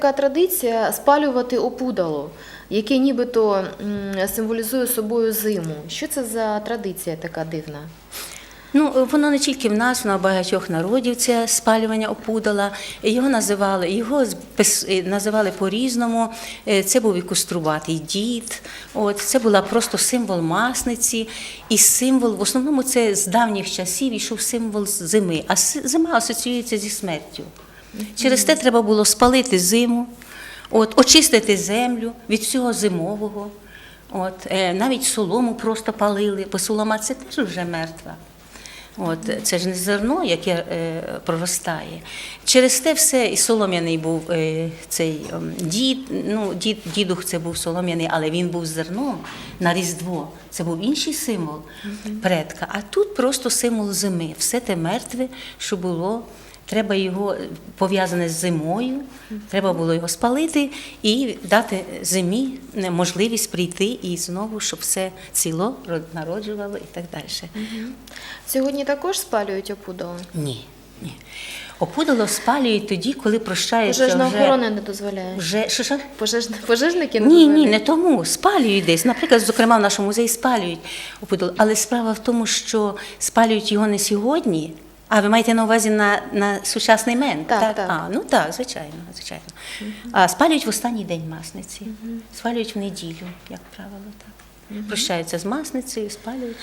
така традиція спалювати опудало, яке нібито символізує собою зиму. Що це за традиція така дивна? Ну, воно не тільки в нас, в багатьох народів це спалювання опудала. Його називали, його е, називали по-різному. Е, Це був і кострубатий дід. От, це була просто символ масниці і символ, в основному це з давніх часів йшов символ зими, а зима асоціюється зі смертю. Через те треба було спалити зиму, от, очистити землю від всього зимового. От, е, навіть солому просто палили, бо солома це теж вже мертва. От, це ж не зерно, яке е, проростає. Через те все і солом'яний був е, цей дід. Ну, дід, дідух це був солом'яний, але він був зерном на Різдво. Це був інший символ предка. А тут просто символ зими. Все те мертве, що було. Треба його пов'язане з зимою, треба було його спалити і дати зимі можливість прийти і знову, щоб все ціло народжувало і так далі. Сьогодні також спалюють опудало? Ні, ні. Опудало спалюють тоді, коли прощається Пожежна вже... охорона не дозволяє. вже... Що, що? Пожежні, пожежники не Ні, дозволяють? ні, не тому. Спалюють десь. Наприклад, зокрема, в нашому музеї спалюють опудало. Але справа в тому, що спалюють його не сьогодні. А ви маєте на увазі на, на сучасний мент? Так, так. А, ну так, звичайно, звичайно. А спалюють в останній день масниці. Спалюють в неділю, як правило, так. Прощаються з масницею, спалюють.